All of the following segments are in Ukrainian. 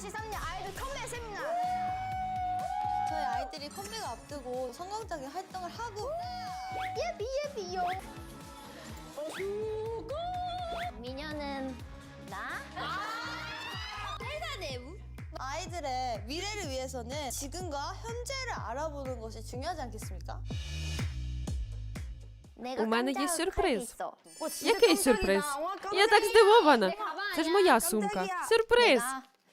2023년 아이돌 컴백 세미나! 저희 아이들이 컴백을 앞두고 성공적인 활동을 하고 예비 예비요! 수고! 미녀는 나? 회사 내부? 아이들의 미래를 위해서는 지금과 현재를 알아보는 것이 중요하지 않겠습니까? У мене є сюрприз. Який сюрприз? Я так здивована. Це ж моя сумка. Сюрприз.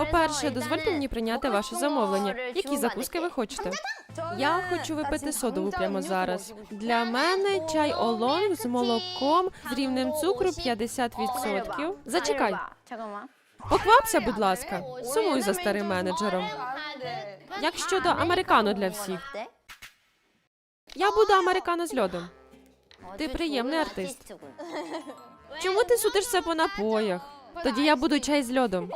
По-перше, дозвольте мені прийняти ваше замовлення. Які закуски ви хочете? Я хочу випити содову прямо зараз. Для мене чай олонг з молоком з рівнем цукру 50%. Зачекай. Поквапся, будь ласка, сумуй за старим менеджером. Як щодо американо для всіх, я буду американо з льодом. Ти приємний артист. Чому ти судишся по напоях? Тоді я буду чай з льодом.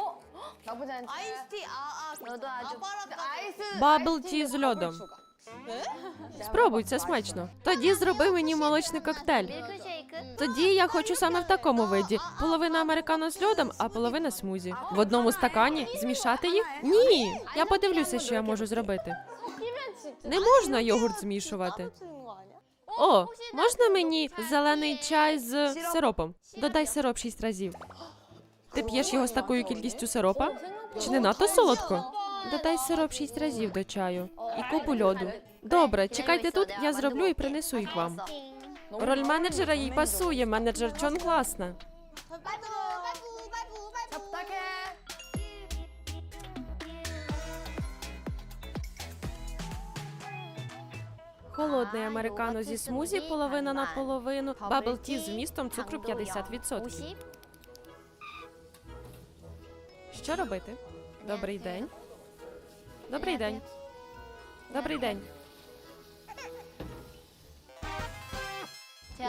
나쁘지 않지 아이스티 아아 너도 아주 아이스 Бабл ті з льодом. Спробуй, це смачно. Тоді зроби мені молочний коктейль. 밀크쉐이크? Тоді я хочу саме в такому виді: половина американо з льодом, а половина смузі. В одному стакані змішати їх? Ні. Я подивлюся, що я можу зробити. Не можна йогурт змішувати. 치는 거 아니야? О, можна мені зелений чай з сиропом? Додай сироп шість разів. Ти п'єш його з такою кількістю сиропа? Чи не надто солодко? Додай сироп шість разів до чаю і купу льоду. Добре, чекайте тут. Я зроблю і принесу їх вам. Роль менеджера їй пасує. Менеджер чон класна. Холодний американо зі смузі половина на половину, бабл ті з містом цукру 50%. Що робити? Добрий день. Добрий день. Добрий день.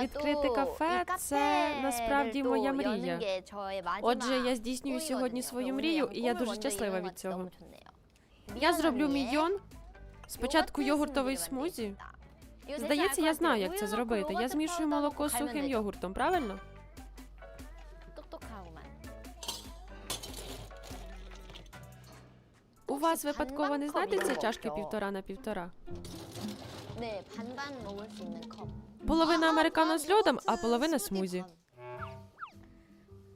Відкрити кафе це насправді моя мрія. Отже, я здійснюю сьогодні свою мрію, і я дуже щаслива від цього. Я зроблю мільйон. Спочатку йогуртовий смузі. Здається, я знаю, як це зробити. Я змішую молоко з сухим йогуртом, правильно? У вас випадково не знайдеться чашки півтора на півтора? 네, 반반 먹을 수 있는 컵. Половина американо з льодом, а половина 스무디 смузі.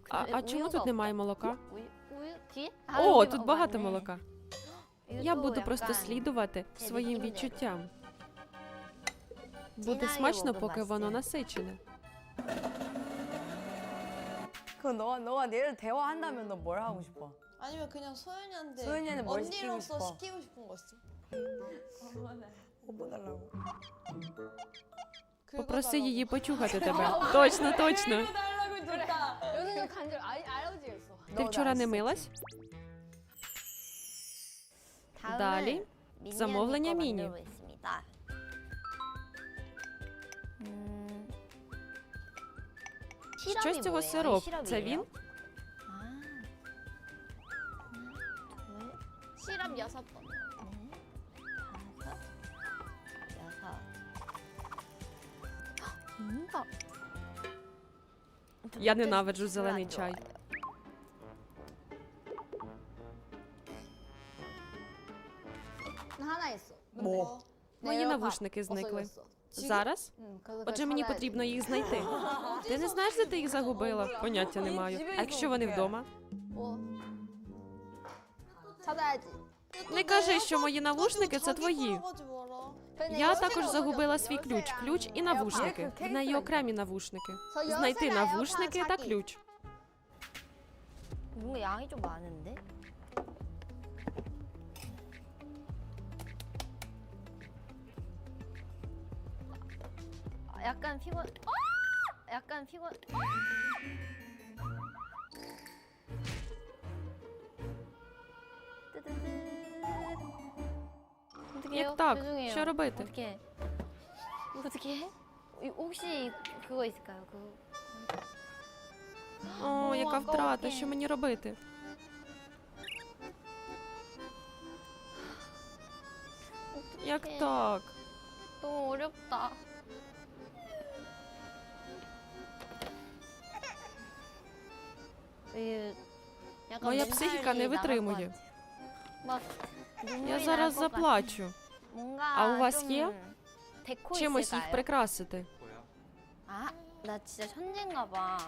반. А, а чому тут немає молока? 우유, 우유 뒤에? О, тут багато молока. 이거 Я 또 буду просто 약간 слідувати 제 своїм 느낌대로. відчуттям. Буде 진하게 смачно, 먹으면 поки воно 맛있어요. насичене. 그 너가 너가 내일 대화한다면 너 뭘 하고 싶어? 아니면 그냥 소연이한테 소연이한테 뭘 시키고 언니로서 싶어? 시키고 싶은 거 있어? 뭐 달라고? Попроси її почухати тебе. Точно, точно. 여기는 간절 알, 알러지가 있어. Ти вчора не милась? 다음은 далі 미니 замовлення 언니 거 міні. 만들어보겠습니다. 음, Що 시럽이 з цього 뭐예요? сироп? 시럽이에요? Це він? 시럽 여섯 번. 넷, 다섯, 여섯. 헉, 뭔가 Я ненавиджу зелений 별로 안 чай. 좋아해요. 하나 있어. 뭐? Мої навушники зникли. Зараз? 응, 그래서 Отже, 그걸 мені 찾아야지. потрібно їх знайти. Ти не знаєш, де ти їх загубила? Поняття не маю. А якщо вони вдома? 뭐? 찾아야지. Не кажи, що мої навушники це твої. Я також загубила свій ключ. Ключ і навушники. В неї окремі навушники. Знайти навушники та ключ. 뭔가 양이 좀 많은데? 아, 약간 피곤. 아! 약간 피곤. Як так? Що робити? 어떻게? 어떻게 해? 이- 혹시 그거 있을까요? 그 О, яка втрата, що мені робити? Як 어떡해. так? 너무 어렵다. 이 약간 Моя 멘탈이 психіка не 나갈 것 витримує. 같아. 막 눈물이 Я 날 зараз 것 같아. заплачу. 뭔가 А у вас 좀 є? 데코 Чимось їх 있을까요? прикрасити. 아, 나 진짜 천재인가 봐.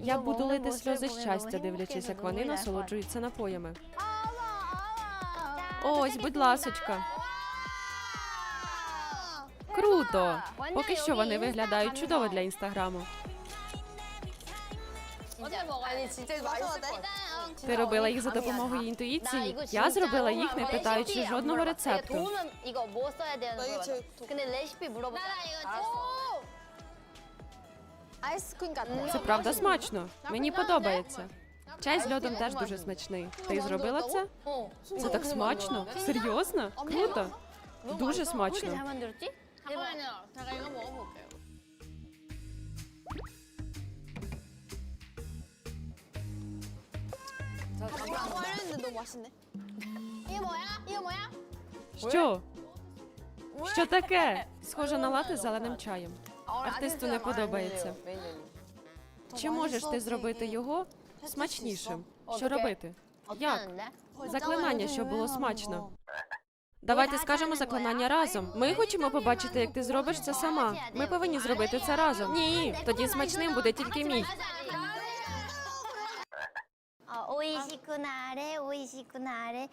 Я 이거 буду 먹는 лити 모습을 сльози 보면 щастя, 너무 дивлячись, 행복해서 як вони 눈물이 날 것 같아. насолоджуються напоями. 자, Ось, будь ласочка. Круто! Поки що вони виглядають чудово для інстаграму. 어제 먹어야 아니 진짜 맛있을 것 같아. Ти робила їх за допомогою інтуїції. Я зробила їх, не питаючи жодного рецепту. Це правда смачно. Мені подобається. Чай з льодом теж дуже смачний. Ти зробила це? Це так смачно? Серйозно? Круто? Дуже смачно. 잘 만들었지? 잠깐만요. 제가 이거 먹어볼게요. 아, 말했는데 너무 맛있네. 이게 뭐야? 이거 뭐야? Що? Що таке? Схоже на лати з зеленим чаєм. Артисту не подобається. Чи можеш ти зробити його смачнішим? Що робити? Як? 어쩌는데? Заклинання, щоб було смачно. Давайте скажемо заклинання разом. Ми хочемо побачити, як ти зробиш це сама. Ми повинні зробити це разом. Ні, тоді смачним буде тільки мій. 아, 오이시쿠나레 오이시쿠나레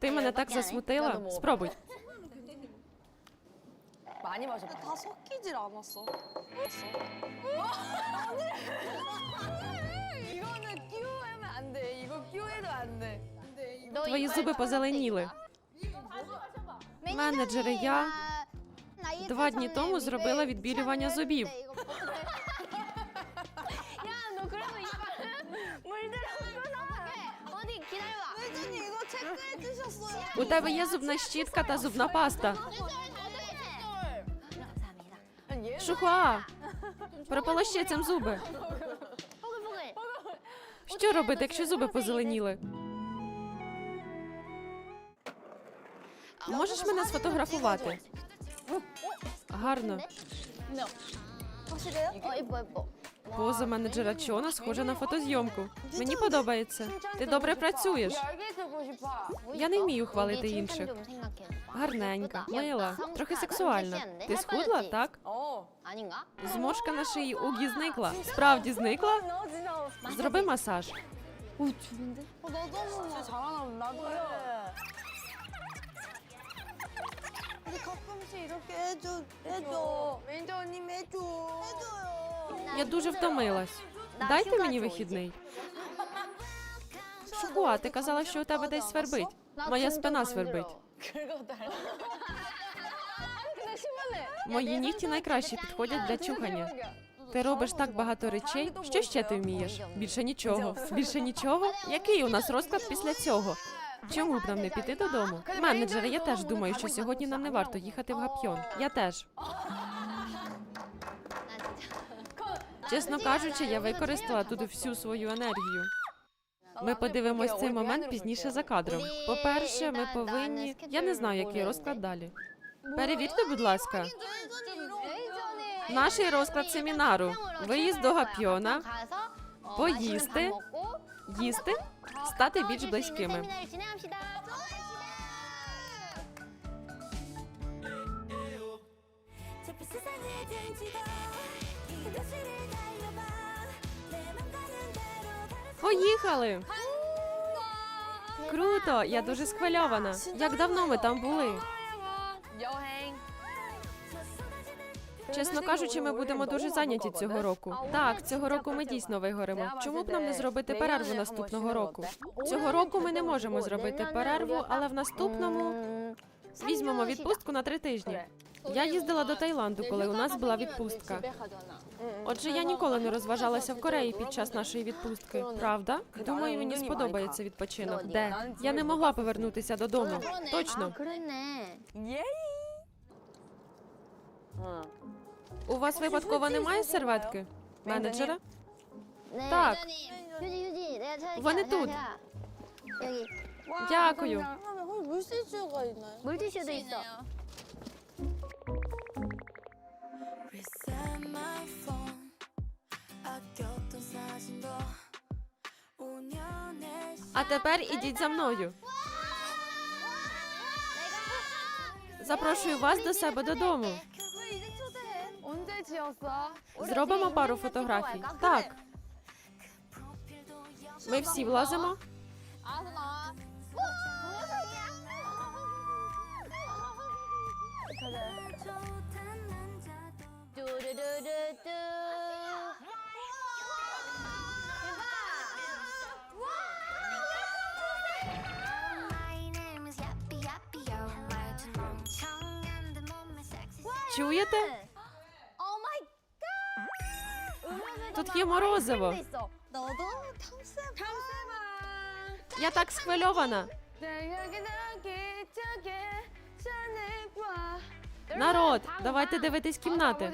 Ти мене так засмутила. Спробуй. 많이 마셔봐. 다 섞이질 않았어. 이거는 끼우면 안 돼. 이거 끼우해도 안 돼. Твої зуби позеленіли. Менеджери, я два дні тому зробила відбілювання зубів. 어디 기다려봐 회장님 이거 체크해 주셨어요. У тебе є зубна щітка та зубна паста. 감사합니다 Шухуа! Прополощи цим зуби. 뽀글뽀글 Що робити, якщо зуби позеленіли? Можеш мене сфотографувати? Гарно. 확실해요? 어 이뻐 이뻐 Поза менеджера Чона схожа на фотозйомку. Мені подобається. Ти добре працюєш. 열개 들고 싶어. Я не вмію хвалити 여기 інших. 칭찬 좀 생각해. Гарненька, 예쁘다. мила, 예쁘다. трохи 성숙하다. сексуальна. 섹시한데? Ти 살 схудла, 빠졌지? так? 어. 아닌가? Зморшка на шиї Угі зникла. Справді зникла? 너 진짜 Зроби масаж. 어, 나도 한 번만. 잘하나 나도요. 근데 가끔씩 이렇게 해줘. 해줘. 매니저님 해줘. 해줘요. я дуже втомилась. Дайте мені вихідний. Шукуа, ти казала, що у тебе десь свербить. Моя спина свербить. Мої нігті найкраще підходять для чухання. Ти робиш так багато речей. Що ще ти вмієш? Більше нічого. Більше нічого. Який у нас розклад після цього? Чому б нам не піти додому? Менеджери, я теж думаю, що сьогодні нам не варто їхати в гапйон. Я теж. Чесно кажучи, я використала тут всю свою енергію. Ми подивимось цей момент пізніше за кадром. По-перше, ми повинні. Я не знаю, який розклад далі. Перевірте, будь ласка. Наш розклад семінару. Виїзд до Гапьйона, поїсти, їсти, стати більш близькими. 좁 Поїхали! Круто! Я дуже схвильована. Як давно ми там були? Чесно кажучи, ми будемо дуже зайняті цього року. Так, цього року ми дійсно вигоримо. Чому б нам не зробити перерву наступного року? Цього року ми не можемо зробити перерву, але в наступному Візьмемо відпустку на три тижні. Я їздила до Таїланду, коли у нас була відпустка. Отже, я ніколи не розважалася в Кореї під час нашої відпустки. Правда? Думаю, мені сподобається відпочинок. Де я не могла повернутися додому. Точно. У вас випадково немає серветки? Менеджера? Так. Вони тут. 내가. 여기 Дякую. 하면 헐 물티슈가 있나요? 물티슈도 있어. Reset my phone 아꼈던 사진도 5년의 А тепер ідіть за мною. Запрошую вас до себе додому. 언제 지었어? Зробимо пару фотографій. Так, ми всі влазимо. Чуєте? Тут є морозиво. Я так схвильована. Народ, давайте дивитись кімнати.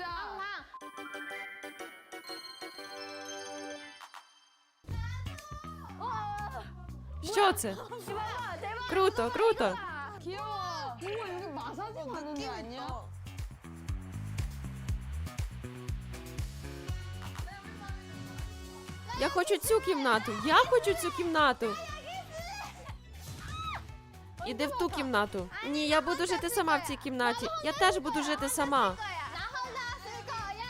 Що це? Круто, круто. Я хочу цю кімнату. Я хочу цю кімнату. Іди в ту кімнату. Ні, я буду жити сама в цій кімнаті. Я теж буду жити сама. 나 혼자 쓸 거야.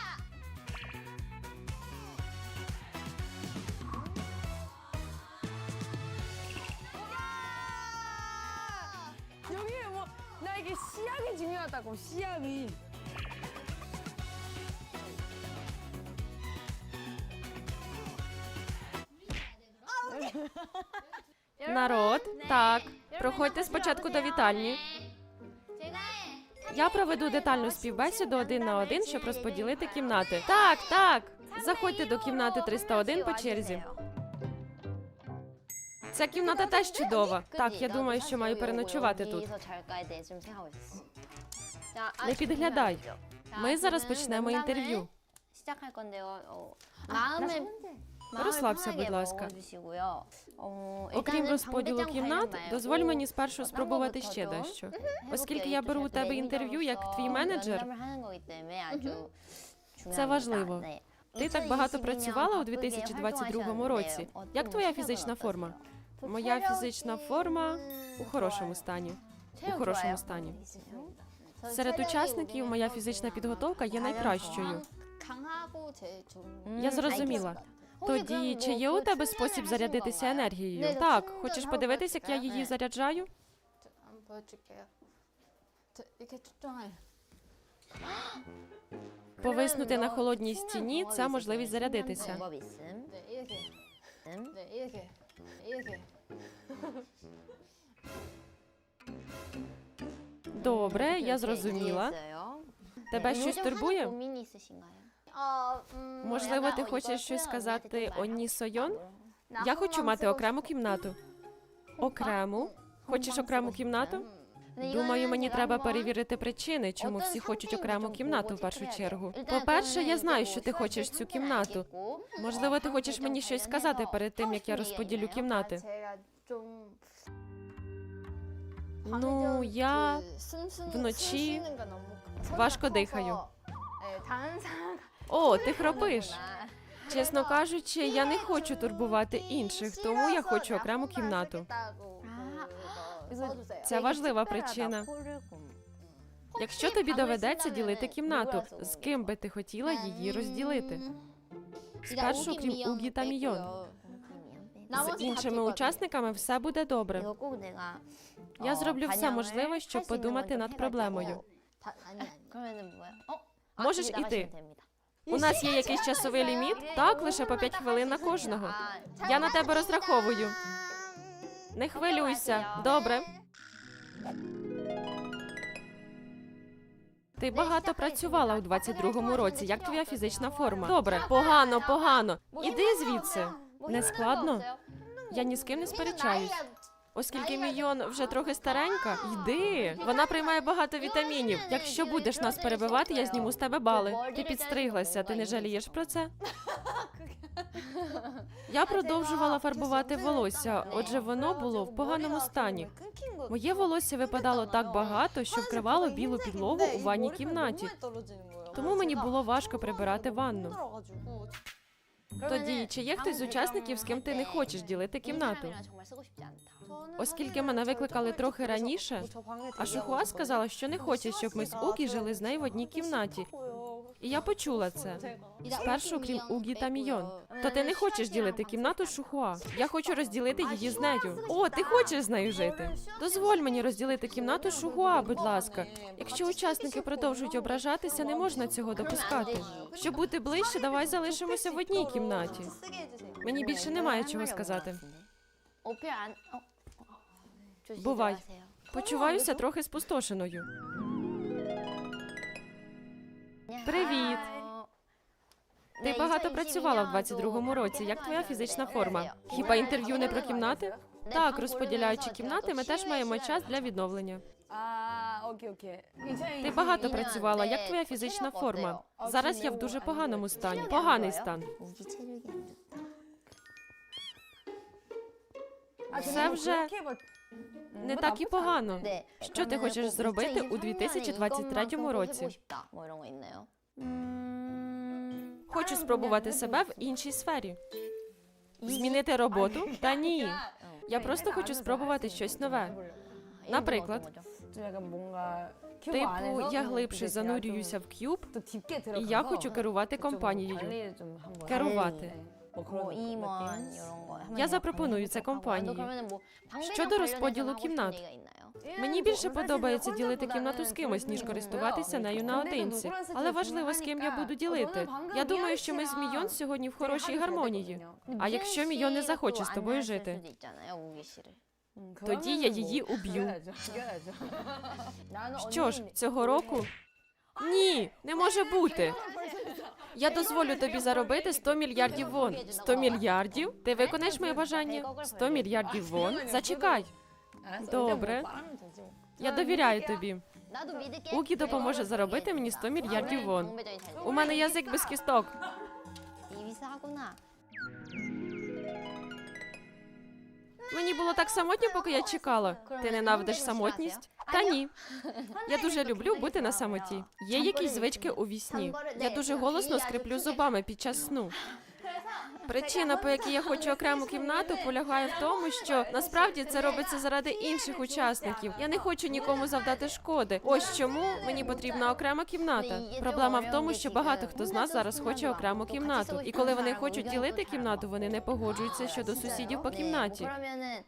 여기 뭐 나에게 시약이 중요하다고 시약이. Народ, так, проходьте спочатку до вітальні. Я проведу детальну співбесіду один на один, щоб розподілити кімнати. Так, так. Заходьте до кімнати 301 по черзі. Ця кімната теж чудова. Так, я думаю, що маю переночувати тут. Не підглядай. Ми зараз почнемо інтерв'ю. Розслабся, будь ласка. Окрім розподілу кімнат, дозволь мені спершу спробувати ще дещо. Оскільки я беру у тебе інтерв'ю як твій менеджер. Це важливо. Ти так багато працювала у 2022 році. Як твоя фізична форма? Моя фізична форма у хорошому стані. У хорошому стані. Серед учасників моя фізична підготовка є найкращою. Я зрозуміла. Тоді чи є у тебе спосіб зарядитися енергією? Так, хочеш подивитись, як я її заряджаю? Повиснути на холодній стіні це можливість зарядитися. Добре, я зрозуміла. Тебе щось турбує? Можливо, ти хочеш щось сказати Оні Сойон? Я хочу мати окрему кімнату. Окрему? Хочеш окрему кімнату? Думаю, мені треба перевірити причини, чому всі хочуть окрему кімнату в першу чергу. По-перше, я знаю, що ти хочеш цю кімнату. Можливо, ти хочеш мені щось сказати перед тим, як я розподілю кімнати. Ну, я вночі важко дихаю. О, ти храпиш. Чесно кажучи, я не хочу турбувати інших, тому я хочу окрему кімнату. Це важлива причина. Якщо тобі доведеться ділити кімнату, з ким би ти хотіла її розділити? Спершу крім Угі та Мійон. З іншими учасниками все буде добре. Я зроблю все можливе, щоб подумати над проблемою. Можеш іти. У нас є якийсь часовий ліміт, так лише по 5 хвилин на кожного. Я на тебе розраховую. Не хвилюйся, добре. Ти багато працювала у 22-му році. Як твоя фізична форма? Добре, погано, погано. Іди звідси. Не складно. Я ні з ким не сперечаюсь. Оскільки мільйон вже трохи старенька, йди. Вона приймає багато вітамінів. Якщо будеш нас перебивати, я зніму з тебе бали. Ти підстриглася, ти не жалієш про це? Я продовжувала фарбувати волосся, отже, воно було в поганому стані. Моє волосся випадало так багато, що вкривало білу підлогу у ванній кімнаті. Тому мені було важко прибирати ванну. Тоді, чи є хтось з учасників, з ким ти не хочеш ділити кімнату? Оскільки мене викликали трохи раніше, а Шухуа сказала, що не хоче, щоб ми з Угі жили з нею в одній кімнаті. І я почула це. Спершу, крім Угі та Мійон. То ти не хочеш ділити кімнату з Шухуа. Я хочу розділити її з нею. О, ти хочеш з нею жити? Дозволь мені розділити кімнату з Шухуа, будь ласка. Якщо учасники продовжують ображатися, не можна цього допускати. Щоб бути ближче, давай залишимося в одній кімнаті. Мені більше немає чого сказати. Бувай. Почуваюся трохи спустошеною. Привіт. Ти багато працювала в 22-му році. Як твоя фізична форма? Хіба інтерв'ю не про кімнати? Так, розподіляючи кімнати, ми теж маємо час для відновлення. Ти багато працювала. Як твоя фізична форма? Зараз я в дуже поганому стані. Поганий стан. Все вже не так і погано. Що ти хочеш зробити у 2023 році? Хочу спробувати себе в іншій сфері. Змінити роботу? Та ні. Я просто хочу спробувати щось нове. Наприклад, типу, я глибше занурююся в к'юб, і я хочу керувати компанією. Керувати. 네. 뭐 뭐 그런 임원 느낌. 이런 거 하면 Я 뭐 запропоную це 하고, компанії. 그러면은 뭐 방배정 Щодо розподілу 관련해서 하고 싶은 кімнат. 얘기가 있나요? Мені більше подобається ділити кімнату з кимось, ніж користуватися нею наодинці. Але важливо, з ким я буду ділити. Я думаю, що ми з Мійон сьогодні в хорошій гармонії. А якщо Мійон не захоче з тобою жити? 수도 있잖아요, 우기 씨를. 음, Тоді я її 그러면은 뭐 уб'ю. 죽여야죠, 죽여야죠. 나는 Що ж, 언니 цього року? Ні, не може бути. Я дозволю тобі заробити 100 мільярдів вон. 100 мільярдів? Ти виконаєш моє бажання? 100 мільярдів вон? Зачекай. Добре. Я довіряю тобі. Укі допоможе заробити мені 100 мільярдів вон. У мене язик без кісток. Мені було так самотньо, поки я чекала. Ти ненавидиш самотність? Та ні. Я дуже люблю бути на самоті. Є якісь звички у вісні. Я дуже голосно скриплю зубами під час сну. Причина, по якій я хочу окрему кімнату, полягає в тому, що насправді це робиться заради інших учасників. Я не хочу нікому завдати шкоди. Ось чому мені потрібна окрема кімната. Проблема в тому, що багато хто з нас зараз хоче окрему кімнату. І коли вони хочуть ділити кімнату, вони не погоджуються щодо сусідів по кімнаті.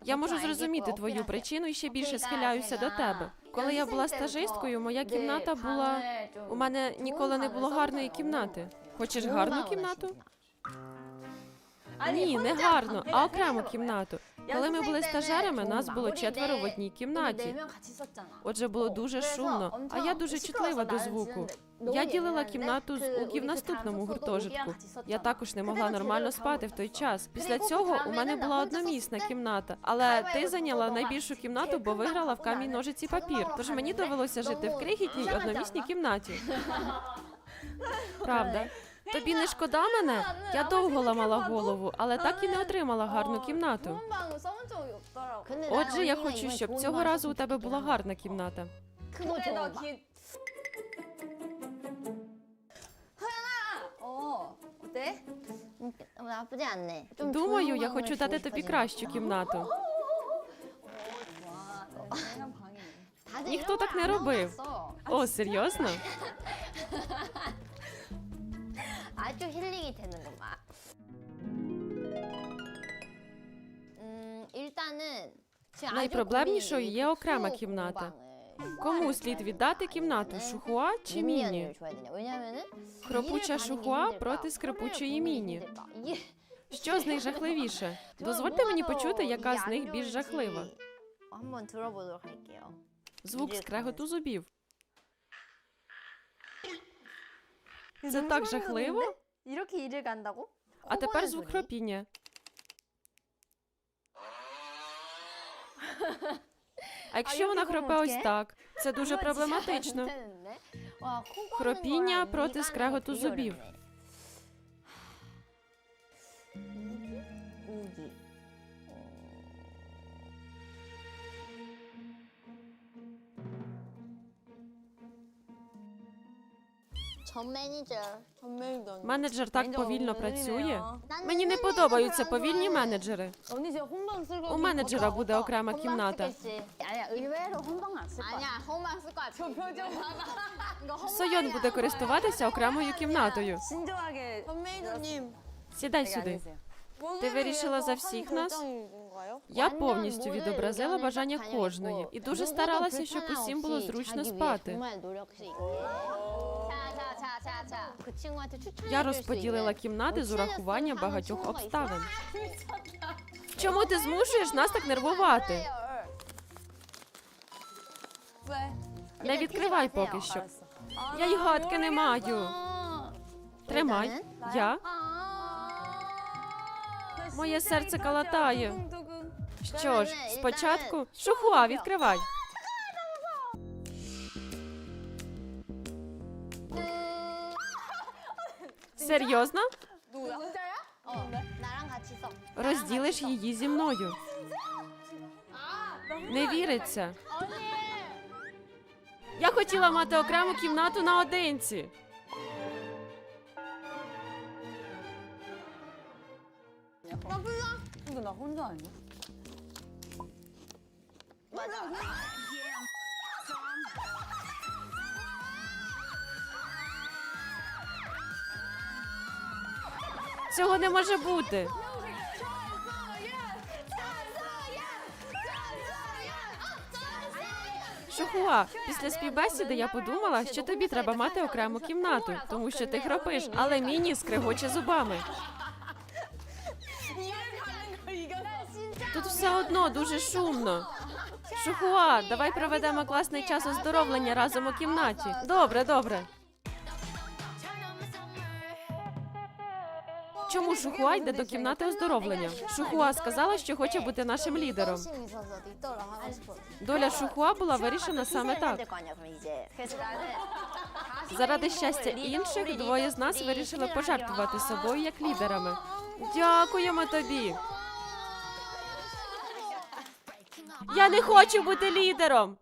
Я можу зрозуміти твою причину і ще більше схиляюся до тебе. Коли я була стажисткою, моя кімната була. У мене ніколи не було гарної кімнати. Хочеш гарну кімнату? Ні, не гарно, а окрему кімнату. Коли ми були стажерами, нас було четверо в одній кімнаті. Отже, було дуже шумно, а я дуже чутлива до звуку. Я ділила кімнату з Укі в наступному гуртожитку. Я також не могла нормально спати в той час. Після цього у мене була одномісна кімната, але ти зайняла найбільшу кімнату, бо виграла в камінь ножиці папір. Тож мені довелося жити в крихітній одномісній кімнаті. Правда. Тобі не шкода мене? Я довго ламала голову, але так і не отримала гарну кімнату. Отже, я хочу, щоб цього разу у тебе була гарна кімната. Думаю, я хочу дати тобі кращу кімнату. Ніхто так не робив. О, серйозно? Найпроблемнішою є окрема кімната. Кому слід віддати кімнату? Шухуа чи міні? Кропуча шухуа проти скрипучої міні. Що з них жахливіше? Дозвольте мені почути, яка з них більш жахлива. Звук скреготу зубів. Це так жахливо? А тепер звук хропіння. А якщо вона хропе ось так, це дуже проблематично. Хропіння проти скреготу зубів. 전 매니저. 전 매니저님. Менеджер так повільно працює. 나는 Мені не 맨날 подобаються 그러고 повільні менеджери. 언니 진짜 혼방 쓸 거. У менеджера буде окрема 혼방 кімната. 쓰겠지. 아니야 의외로 혼방 안쓸 거야. 아니야, 홈만 쓸 거야. 저 표정 봐봐. 이거 홈. Сойон буде користуватися окремою кімнатою. 진정하게. 전 매니저님. Сідай 되게 сюди. 앉으세요. 오늘을 вирішила 위해서 за 한 всіх нас? 결정인가요? Я 완전 повністю 모든 відобразила 의견을 бажання 딱 кожної і дуже 누구도 старалася, щоб 불편함 усім було 없이 зручно 자기 위해 спати. 그 친구한테 추천해 Я 줄수 розподілила 있는 кімнати з 뭐 урахуванням 친해졌으면 багатьох 하는 친구가 обставин. Чому ти змушуєш нас так нервувати? 왜? Не відкривай поки що. 알았어. Я й гадки не маю. Тримай. Я? Моє серце калатає. Що ж, спочатку шухуа, відкривай. Серйозно? Розділиш її зі мною. Не віриться. Я хотіла мати окрему кімнату наодинці. Цього не може бути. Шухуа, після співбесіди я подумала, що тобі треба мати окрему кімнату, тому що ти хропиш, але міні скрегоче зубами. Тут все одно дуже шумно. Шухуа, давай проведемо класний час оздоровлення разом у кімнаті. Добре, добре. Чому Шухуа йде до кімнати оздоровлення? Шухуа сказала, що хоче бути нашим лідером. Доля Шухуа була вирішена саме так. Заради щастя інших двоє з нас вирішили пожертвувати собою як лідерами. Дякуємо тобі. Я не хочу бути лідером.